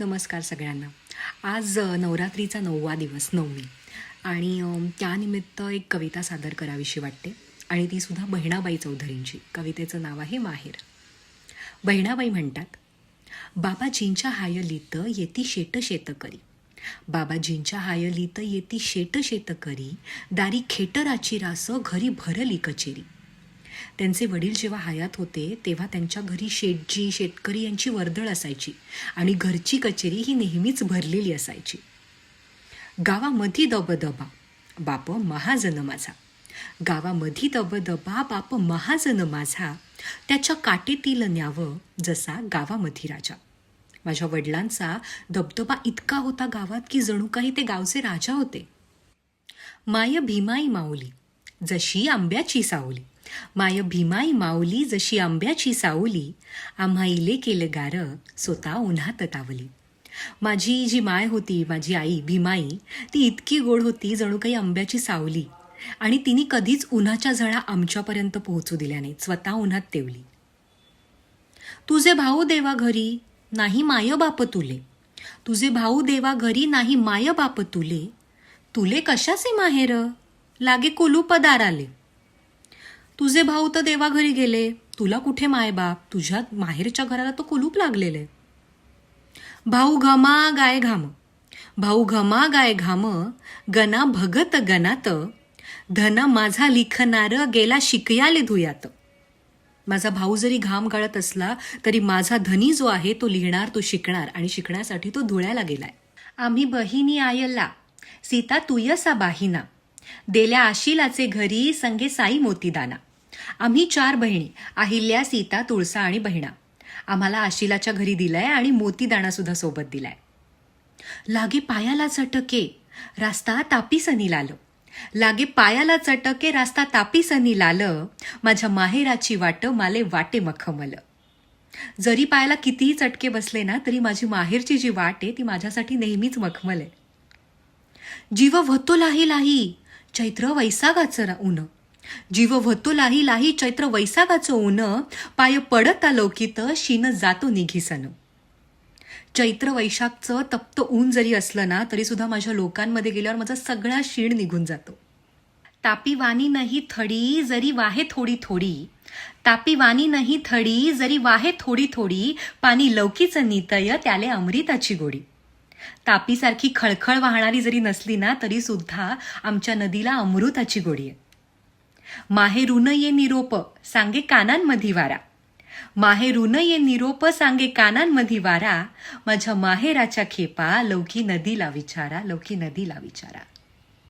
नमस्कार सगळ्यांना. आज नवरात्रीचा नववा दिवस नवमी. आणि त्यानिमित्त एक कविता सादर करावीशी वाटते. आणि ती सुद्धा बहिणाबाई चौधरींची. कवितेचं नाव आहे माहेर. बहिणाबाई म्हणतात बाबाजींच्या हायलीत येती शेट शेत करी बाबाजींच्या हायलीत येती शेट शेत करी दारी खेटराची रास घरी भरली कचेरी. त्यांचे वडील जेव्हा हयात होते तेव्हा त्यांच्या घरी शेटजी शेतकरी यांची वर्दळ असायची आणि घरची कचेरी ही नेहमीच भरलेली असायची. गावामधी दबदबा बाप महाजन माझा. गावामधी दबदबा बाप महाजन माझा. त्याच्या काटेतील न्यावं जसा गावामधी राजा. माझ्या वडिलांचा दबदबा इतका होता गावात की जणू काही ते गावचे राजा होते. माय भीमाई माऊली जशी आंब्याची सावली. माय भीमाई माऊली जशी आंब्याची सावली. आम्हा इले केलं गार स्वतः उन्हात तावली. माझी जी माय होती माझी आई भीमाई ती इतकी गोड होती जणू काही आंब्याची सावली. आणि तिने कधीच उन्हाच्या झळा आमच्यापर्यंत पोहोचू दिल्या नाहीत स्वतः उन्हात तेवली. तुझे भाऊ देवा घरी नाही माय बाप तुले. तुझे भाऊ देवा घरी नाही माय बाप तुले. तुले कशाचे माहेर? लागे कुलूपदार आले. तुझे भाऊ तर देवाघरी गेले. तुला कुठे माय बाप तुझ्या माहेरच्या घराला तो कुलूप लागलेले. भाऊ घमा गाय घाम. भाऊ घमा गाय घाम. गना भगत गनात. धन माझा लिखनार गेला शिकयाले धुयात. माझा भाऊ जरी घाम गाळत असला तरी माझा धनी जो आहे तो लिहिणार तो शिकणार आणि शिकण्यासाठी तो धुळ्याला गेलाय. आम्ही बहिणी आयला. सीता तुयसा बाहिना. देल्या आशिलाचे घरी संगे साई मोतीदाना. आम्ही चार बहिणी अहिल्या सीता तुळसा आणि बहिणा. आम्हाला आशिलाच्या घरी दिलाय आणि मोतीदाणा सुद्धा सोबत दिलाय. लागे पायाला चटके रास्ता तापीसनी लाल. लागे पायाला चटके रास्ता तापीसनी लाल. माझ्या माहेराची वाट माले वाटे मखमल. जरी पायाला कितीही चटके बसले ना तरी माझी माहेरची जी वाट आहे ती माझ्यासाठी नेहमीच मखमल आहे जीव व्हतो लाही लाही. चैत्र वैसागाचं ऊन. जीव व्हतो लाही लाही चैत्र वैसागाचं ऊन पाय पडत लौकित शीन जातो निघिसन. चैत्र वैशाखचं तप्त ऊन जरी असलं ना तरी सुद्धा माझ्या लोकांमध्ये गेल्यावर माझा सगळा शीण निघून जातो. तापी वाणी नाही थडी जरी वाहे थोडी थोडी. तापी वाणी नाही थडी जरी वाहे थोडी थोडी. पाणी लौकीचं नितय त्याले अमृताची गोडी. तापीसारखी खळखळ वाहणारी जरी नसली ना तरी सुद्धा आमच्या नदीला अमृताची गोडी आहे. माहेरून ये निरोप सांगे कानांमधी वारा. माहेरून ये निरोप सांगे कानांमधी वारा. माझ्या माहेराच्या खेपा लौकी नदीला विचारा लौकी नदीला विचारा.